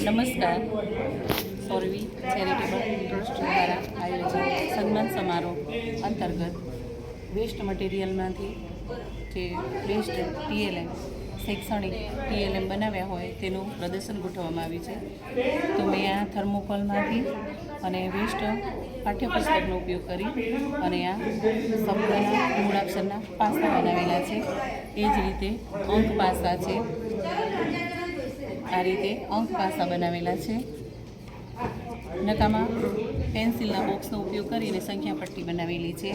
નમસ્કાર. સોરવી charitable trust દ્વારા આયોજિત સન્માન સમારોહ અંતર્ગત વેસ્ટ મટીરિયલમાંથી જે બેસ્ટ ટીએલએમ શૈક્ષણિક ટીએલએમ બનાવ્યા હોય તેનું પ્રદર્શન ગોઠવવામાં આવ્યું છે. તો મેં આ થર્મોકોલમાંથી અને વેસ્ટ પાઠ્યપુસ્તકનો ઉપયોગ કરી અને આ શબ્દના મૂળાક્ષરના પાસા બનાવેલા છે. એ જ રીતે અંક પાસા છે. આ રીતે અંક પાસા બનાવેલા છે. નકામાં પેન્સિલના બોક્સનો ઉપયોગ કરીને સંખ્યા પટ્ટી બનાવેલી છે.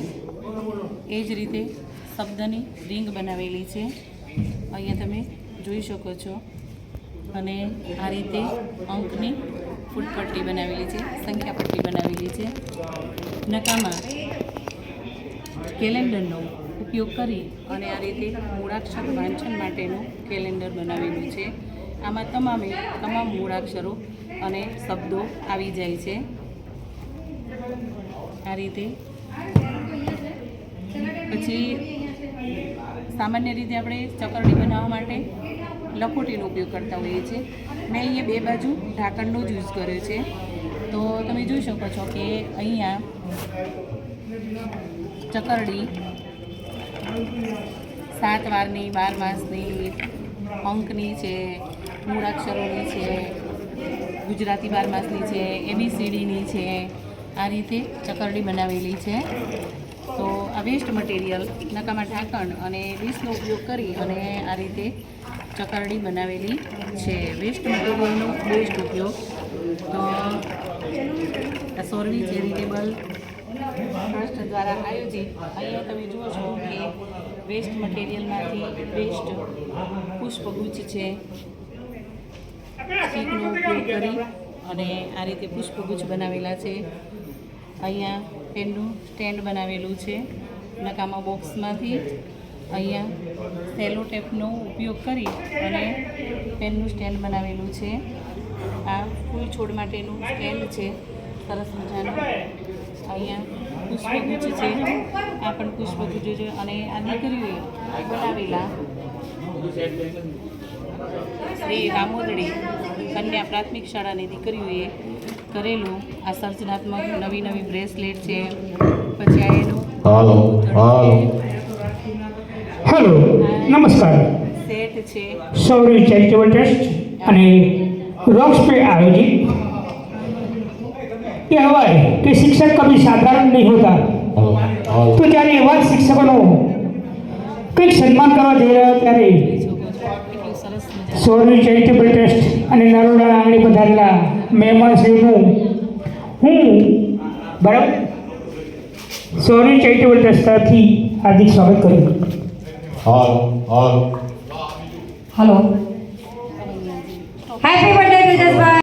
એ જ રીતે શબ્દની રિંગ બનાવેલી છે. અહીંયા તમે જોઈ શકો છો. અને આ રીતે અંકની ફૂટપટ્ટી બનાવેલી છે, સંખ્યા પટ્ટી બનાવેલી છે. નકામાં કેલેન્ડરનો ઉપયોગ કરી અને આ રીતે મૂળાક્ષર વાંચન માટેનું કેલેન્ડર બનાવેલું છે. આમાં તમામે તમામ મૂળાક્ષરો અને શબ્દો આવી જાય છે. આ રીતે પછી સામાન્ય રીતે આપણે ચકરડી બનાવવા માટે લખોટીનો ઉપયોગ કરતા હોઈએ છીએ. મેં અહીંયા બે બાજુ ઢાંકણનો જ યુઝ કર્યો છે. તો તમે જોઈ શકો છો કે અહીંયા ચકરડી સાત વારની બાર માસની અંકની છે મૂળાક્ષરોની છે, ગુજરાતી બારમાસની છે, એબીસીડીની છે, આ રીતે ચકરડી બનાવેલી છે. તો આ વેસ્ટ મટીરિયલ નકામા ઢાંકણ અને ડીશનો ઉપયોગ કરી અને આ રીતે ચકરડી બનાવેલી છે. વેસ્ટ મટીરિયલનો બેસ્ટ ઉપયોગ. તો આ સોરવી ચેરિટેબલ ટ્રસ્ટ દ્વારા આયોજિત, અહીંયા તમે જુઓ છો કે વેસ્ટ મટીરિયલમાંથી વેસ્ટ પુષ્પગુચ્છ છે. સ્ટીકનો ઉપયોગ કરી અને આ રીતે પુષ્પગુચ્છ બનાવેલા છે. અહીંયા પેનનું સ્ટેન્ડ બનાવેલું છે નકામા બોક્સમાંથી. અહીંયા સેલો ટેપનો ઉપયોગ કરી અને પેનનું સ્ટેન્ડ બનાવેલું છે. આ ફૂલ છોડ માટેનું સ્ટેન્ડ છે. સરસ મજાનું. અહીંયા પુષ્પગુચ્છ છે. આ પણ પુષ્પગુચ્છ છે અને આ દીકરીઓએ બનાવેલા. શ્રી રામોદડી કન્યા પ્રાથમિક શાળાની દીકરીઓએ કરેલું આ સર્જનાત્મક નવી નવી બ્રેસલેટ છે પછી આ એનું હાલો હાલો હેલો નમસ્કાર સેટ છે સૌરી ચેરિટેબલ ટ્રસ્ટ અને રોક્સ पे आयोजित કહેવાય કે શિક્ષક કભી સાધારણ નહીં હોતા હાલો હાલો તો જ્યારે એવા જ શિક્ષકોનો કંઈક સન્માન કરવા જઈ રહ્યા ત્યારે જોગો છો સોરની ચેરિટેબલ ટ્રસ્ટ અને નરોડા આંગણી પધારેલા મહેમાનશ્રીનું હું બરાબર સોરવી ચેરિટેબલ ટ્રસ્ટ તરફથી હાર્દિક સ્વાગત કરું. Hello happy birthday